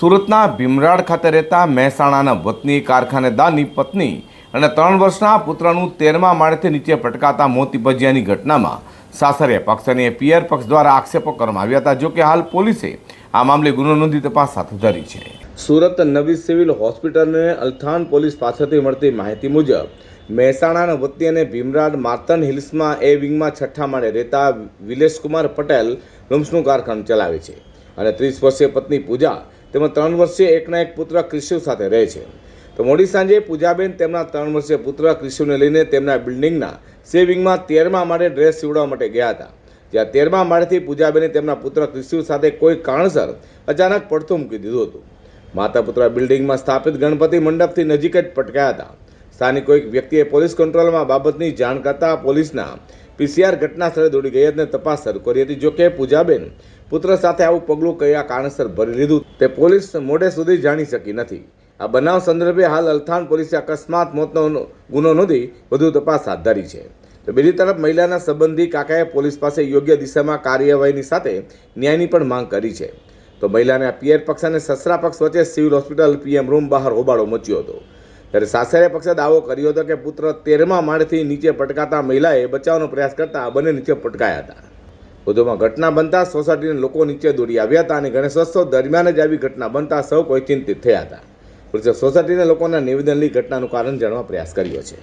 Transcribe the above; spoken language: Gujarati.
સુરતના ભીમરાડ ખાતે રહેતા મહેસાણાના વતની કારખાનેદારની પત્ની અને ત્રણ વર્ષના પુત્રનું તેરમા માળેથી નીચે પટકાતા મોત નિપજ્યાની ઘટનામાં સાસરિયા પક્ષ અને પિયર પક્ષ દ્વારા આક્ષેપો કરવામાં આવ્યા હતા. જોકે હાલ પોલીસે આ મામલે ગુનો નોંધી તપાસ હાથ ધરી છે. સુરત નવી સિવિલ હોસ્પિટલને અલથાણ પોલીસ પાસેથી મળતી માહિતી મુજબ મહેસાણાના વતી અને ભીમરાડ માર્તન હિલ્સમાં એ વિંગમાં છઠ્ઠા માળે રહેતા વિલેશકુમાર પટેલ લમ્સનું કારખાનું ચલાવે છે અને ત્રીસ વર્ષીય પત્ની પૂજા તેમજ ત્રણ વર્ષીય એકના એક પુત્ર ક્રિશિવ સાથે રહે છે. તો મોડી સાંજે પૂજાબેન તેમના ત્રણ વર્ષીય પુત્ર ક્રિશિવને લઈને તેમના બિલ્ડિંગના સેવિંગમાં તેરમા માળે ડ્રેસ સીવડાવવા માટે ગયા હતા. જ્યાં તેરમા માળેથી પૂજાબેને તેમના પુત્ર ક્રિશિવ સાથે કોઈ કારણસર અચાનક પડતું મૂકી દીધું હતું. માતા પુત્ર બિલ્ડિંગમાં સ્થાપિત ગણપતિ મંડપથી નજીક જ પટકાયા હતા. સ્થાનિક કોઈક વ્યક્તિએ પોલીસ કંટ્રોલમાં બાબતની જાણ કરતા પોલીસના પીસીઆર ઘટના સ્થળે દોડી ગઈ અને તપાસ શરૂ કરી હતી. જોકે પૂજાબેન પુત્ર સાથે આવું પગલું કયા કારણસર ભરી લીધું, તે પોલીસ મોડે સુધી જાણી શકી નથી. આ બનાવ સંદર્ભે હાલ અલથાણ પોલીસે અકસ્માત, મોતનો ગુનો નોંધી વધુ તપાસ હાથ ધરી છે. તો બીજી તરફ મહિલાના સંબંધી કાકાએ પોલીસ પાસે યોગ્ય દિશામાં કાર્યવાહીની સાથે ન્યાયની પણ માંગ કરી છે. તો મહિલાના પિયર પક્ષ અને સસરા પક્ષ વચ્ચે સિવિલ હોસ્પિટલ પીએમ રૂમ બહાર હોબાળો મચ્યો હતો. ત્યારે સાસરે પક્ષે દાવો કર્યો હતો કે પુત્ર તેરમા માળથી નીચે પટકાતા મહિલાએ બચાવવાનો પ્રયાસ કરતા બંને નીચે પટકાયા હતા. વધુમાં ઘટના બનતા સોસાયટીના લોકો નીચે દોડી આવ્યા હતા અને ગણેશોત્સવ દરમિયાન જ આવી ઘટના બનતા સૌ કોઈ ચિંતિત થયા હતા. પોલીસે સોસાયટીના લોકોના નિવેદન લઈ ઘટનાનું કારણ જાણવા પ્રયાસ કર્યો છે.